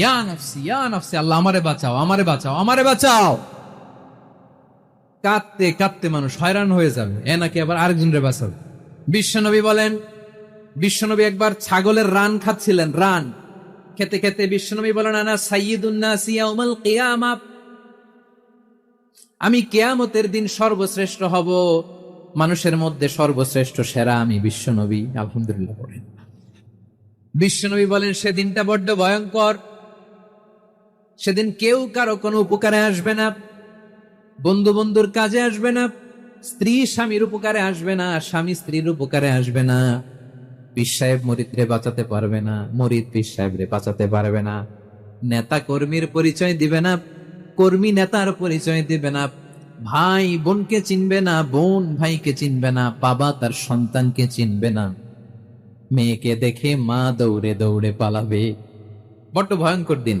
ইয়া নফসি ইয়া নফসি, আল্লাহ আমারে বাঁচাও আমারে বাঁচাও আমারে বাঁচাও। কাঁদতে কাঁদতে মানুষ হয়রান হয়ে যাবে, এ নাকি আবার আরেকজনরে বাঁচাবে। বিশ্বনবী বলেন, বিশ্বনবী একবার ছাগলের রান খাচ্ছিলেন, রান। খেতে খেতে বিশ্বনবী বলেন, আনা সাইয়্যিদুন্নাস ইয়াউমাল কিয়ামা। আমি কেয়ামতের দিন সর্বশ্রেষ্ঠ হব, মানুষের মধ্যে সর্বশ্রেষ্ঠ সেরা আমি বিশ্বনবী, আলহামদুলিল্লাহ বলেন। বিশ্বনবী বলেন, সেদিনটা বড্ড ভয়ঙ্কর সেদিন কেউ কারও কোনো উপকারে আসবে না, বন্ধু বন্ধুর কাজে আসবে না, স্ত্রী স্বামীর উপকারে আসবে না, স্বামী স্ত্রীর উপকারে আসবে না। পীর সাহেব মরিদরে বাঁচাতে পারবে না, মরিদ পীর সাহেবরে বাঁচাতে পারবে না। নেতা কর্মীর পরিচয় দিবে না, কর্মী নেতার পরিচয় দিবে না। ভাই বোনকে চিনবে না, বোন ভাইকে চিনবে না, বাবা তার সন্তানকে চিনবে না। মেয়েকে দেখে মা দৌড়ে দৌড়ে পালাবে। বড্ড ভয়ঙ্কর দিন।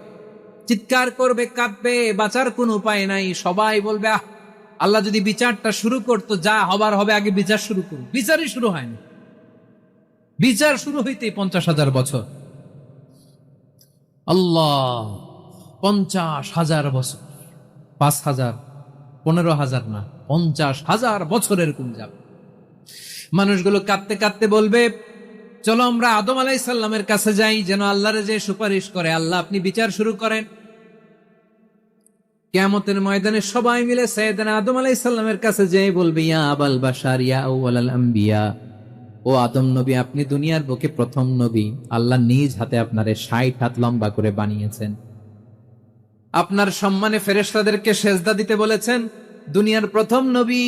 চিৎকার করবে কাঁদবে বাঁচার কোনো উপায় নাই। সবাই বলবে, আহ, আল্লাহ যদি বিচারটা শুরু করতো, যা হবার হবে, আগে বিচার শুরু করুন বিচারই শুরু হয়নি। বিচার শুরু হইতে পঞ্চাশ হাজার বছর। আল্লাহ, পঞ্চাশ হাজার বছর। পাঁচ হাজার, পনেরো হাজার না, পঞ্চাশ হাজার বছরের কোন যাবে? মানুষগুলো কাঁদতে কাঁদতে বলবে, চলো আমরা আদম আলাইসাল্লামের কাছে যাই, যেন আল্লাহরে যে সুপারিশ করে, আল্লাহ আপনি বিচার শুরু করেন। কেয়ামতের ময়দানে সবাই মিলে সৈয়দানা আদম আলাইসাল্লামের কাছে যেয়ে বলবে, ইয়া আবাল বাসার ইয়া আউয়াল আম্বিয়া। ও আদম নবী, আপনি দুনিয়ার বুকে প্রথম নবী। আল্লাহ নিজ হাতে আপনারে ষাট হাত লম্বা করে বানিয়েছেন। আপনার সম্মানে ফেরেশতাদেরকে সেজদা দিতে বলেছেন, দুনিয়ার প্রথম নবী।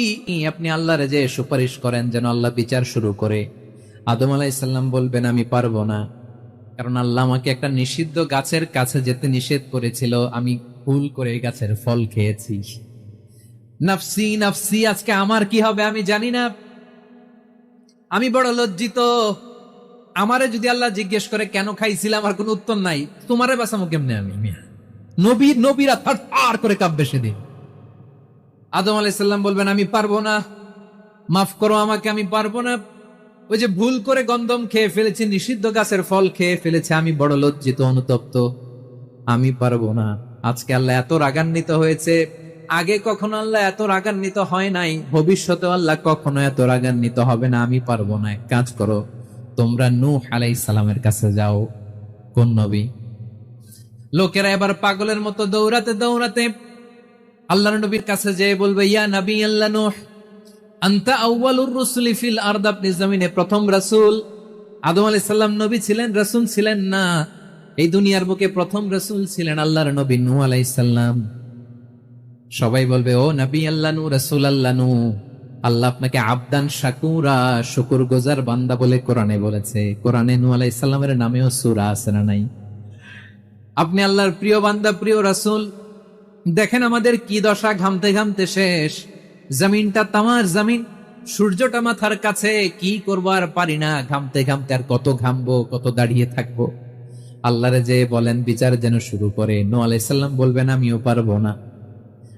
আপনি আল্লাহরে যে সুপারিশ করেন যেন আল্লাহ বিচার শুরু করে। আদম আলাইসাল্লাম বলবেন, আমি পারব না। কারণ আল্লাহ আমাকে একটা নিষিদ্ধ গাছের কাছে যেতে নিষেধ করেছিল। আমি ভুল করে এই গাছের ফল খেয়েছি। নাফসি নাফসি, আজকে আমার কি হবে আমি জানি না। আমি বড় লজ্জিত। আমারে যদি আল্লাহ জিজ্ঞেস করে, কেন খাইছিলাম? আমার কোনো উত্তর নাই। তোমারে বাঁচামো কেমনে আমি, মিয়া? নবী, নবীরা থার করে কাঁপবে সেদিন। আদম আলাইসাল্লাম বলবেন, আমি পারব না। মাফ করো আমাকে, আমি পারব না। ওই যে ভুল করে গন্ধম খেয়ে ফেলেছি, নিষিদ্ধ গাছের ফল খেয়ে ফেলেছে, আমি বড় লজ্জিত, অনুতপ্ত। আমি পারব না। আজকে আল্লাহ এত রাগান্বিত হয়েছে। আগে কখনো আল্লাহ এত রাগান্বিত হয় নাই। ভবিষ্যতে আল্লাহ কখনো এত রাগান্বিত হবে না, আমি পারব না। কাজ করো, তোমরা নু আলাই সালামের কাছে যাও, কোন নবী? লোকেরা এবার পাগলের মতো দৌড়াতে দৌড়াতে আল্লাহ নবীর কাছে যেয়ে বলবে, ইয়া নবী আল্লাহ নূহ, আন্তা আউয়ালুর রসুলি ফিল আরদ, আপনি জমিনে প্রথম রাসূল। আদম আলাইহিস সালাম নবী ছিলেন, রাসূল ছিলেন না। এই দুনিয়ার বুকে প্রথম রাসূল ছিলেন আল্লাহর নবী নূহ আলাইহিস সালাম। সবাই বলবে, ও নবী আল্লাহ নু রাসূল আল্লাহ নু আল্লাহ আপনাকে আবদান, শাকুরা শুকুর গোজার বান্দা বলে কোরআনে বলেছে। কোরআনে নূহ আলাইহিস সালামের নামেও সূরা আছে না নাই? আপনি আল্লাহর প্রিয় বান্দা, প্রিয় রাসূল, দেখেন আমাদের কি দশা ঘামতে ঘামতে শেষ। জমিনটা তামার জমিন, সূর্যটা মাথার কাছে, কি করব আর পারি না, ঘামতে ঘামতে আর কত ঘামবো, কত দাঁড়িয়ে থাকব। আল্লাহরে যে বলেন, বিচার যেন শুরু করে। নো আলাইসাল্লাম বলবেন আমিও পারব না।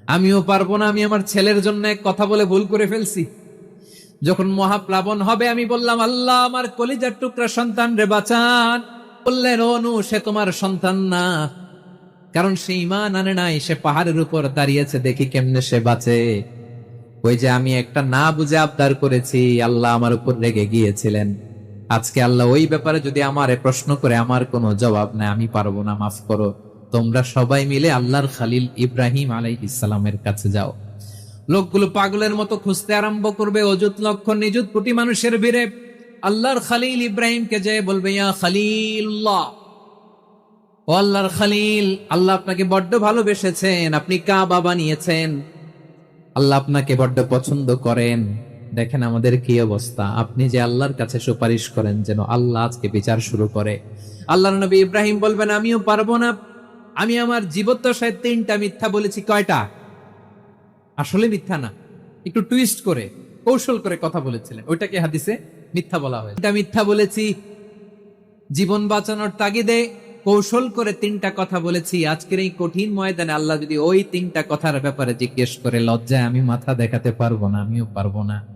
আমিও পারব না, আমি আমার ছেলের জন্য এক কথা বলে ভুল করে ফেলছি। যখন মহাপ্লাবন হবে, আমি বললাম, আল্লাহ, আমার কলিজার টুকরা সন্তান রে, বাঁচান। বললেন অনু সে তোমার সন্তান না। কারণ সে ইমান আনে নাই, সে পাহাড়ের উপর দাঁড়িয়েছে, দেখি কেমনে সে বাঁচে। ওই যে আমি একটা না বুঝে আবদার করেছি, আল্লাহ আমার উপর রেগে গিয়েছিলেন। আজকে আল্লাহ ওই ব্যাপারে যদি আমারে প্রশ্ন করে, আমার কোনো জবাব নাই, আমি পারব না, মাফ করো। তোমরা সবাই মিলে আল্লাহর খালিল ইব্রাহিম আলাই ইসলামের কাছে যাও। লোকগুলো পাগলের মতো খুঁজতে আরম্ভ করবে, অযুত লক্ষ নিযুত কোটি মানুষের ভিড়ে। আল্লাহর খালিল ইব্রাহিমকে যে বলবে, ইয়া খালিল্লাহ। ও আল্লাহর খালিল, আল্লাহ আপনাকে বড্ড ভালোবেসেছেন, আপনি কাবা বানিয়েছেন। আল্লাহ আপনাকে বড্ড পছন্দ করেন। দেখেন আমাদের কি অবস্থা? আপনি যে আল্লাহর কাছে সুপারিশ করেন যেন আল্লাহ আজকে বিচার শুরু করে। আল্লাহর নবী ইব্রাহিম বলবেন, আমিও পারব না। আমি আমার জীবদ্দশায় তিনটা মিথ্যা বলেছি। কয়টা? আসলে মিথ্যা না। একটু টুইস্ট করে, কৌশল করে কথা বলেছিলেন। ওইটাকে হাদিসে মিথ্যা বলা হয়। এটা মিথ্যা বলেছি, জীবন বাঁচানোর তাগিদে কৌশল করে তিনটা কথা বলেছি। আজকের এই কঠিন ময়দানে আল্লাহ যদি ওই তিনটা কথার ব্যাপারে জিজ্ঞেস করে, লজ্জায় আমি মাথা দেখাতে পারব না, আমিও পারব না।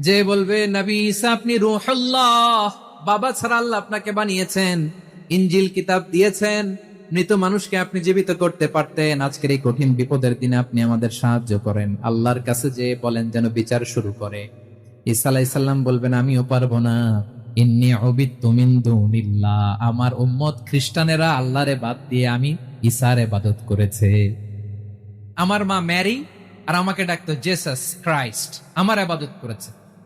যে বলবে, নবী ঈসা, আপনি রুহুল্লাহ, বাবা ছাড়া আল্লাহ আপনাকে বানিয়েছেন ইঞ্জিল কিতাব দিয়েছেন, মৃত মানুষকে আপনি জীবিত করতে পারতেন, আজকের এই কঠিন বিপদের দিনে আপনি আমাদের সাহায্য করেন। আল্লাহর কাছে যে বলেন যেন বিচার শুরু করে। আলাইসাল্লাম বলবেন, আমিও পারব না। আমার উম্মত খ্রিস্টানেরা আল্লাহরে বাদ দিয়ে আমি ঈসার ইবাদত করেছে। আমার মা ম্যারি আর আমাকে ডাকতো জেসাস ক্রাইস্ট। আমার আবাদত করেছে।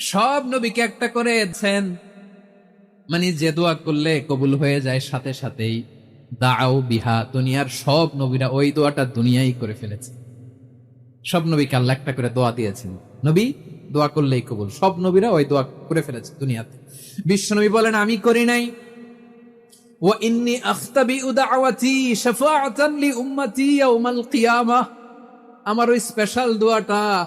সব নবীকে একটা করে দেন মানে যে দোয়া করলে কবুল হয়ে যায় সাথে সাথেই। দাও বিহা, দুনিয়ার সব নবীরা ওই দোয়াটা দুনিয়াই করে ফেলেছে। সব নবীকে আল্লাহ একটা করে দোয়া দিয়েছেন। নবী, দোয়া করলেই কবুল। সব নবীরা ওই দোয়া করে ফেলেছে দুনিয়াতে। বিশ্ব নবী বলেন, আমি করি নাই। ও আমার ওই স্পেশাল দোয়াটা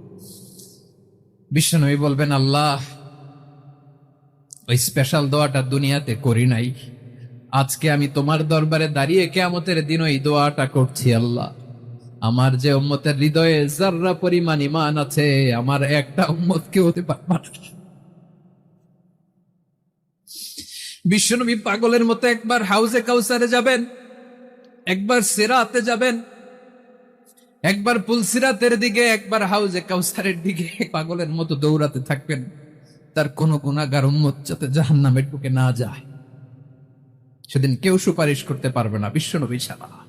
বিশ্বনবী বলবেন, আল্লাহ, ওই স্পেশাল দোয়াটা দুনিয়াতে করি নাই আজকে আমি তোমার দরবারে দাঁড়িয়ে কেয়ামতের দিন ওই দোয়াটা করছি, আল্লাহ আমার যে উম্মতের হৃদয়ে যার্রা পরিমাণ ইমান আছে, আমার একটা উম্মত কেউ হতে পারবে। বিশ্বনবী পাগলের মতো একবার হাউজে কাউসারে যাবেন, একবার সেরাতে যাবেন একবার পুলসিরাতের দিকে, একবার হাউজে কাউসারের দিকে। পাগলের মতো দৌড়াতে থাকবেন, তার কোনো গুণাগার উন্মত যাতে জাহান ঢুকে না যায়। সেদিন কেউ সুপারিশ করতে পারবে না, বিশ্বনবী ছাড়া।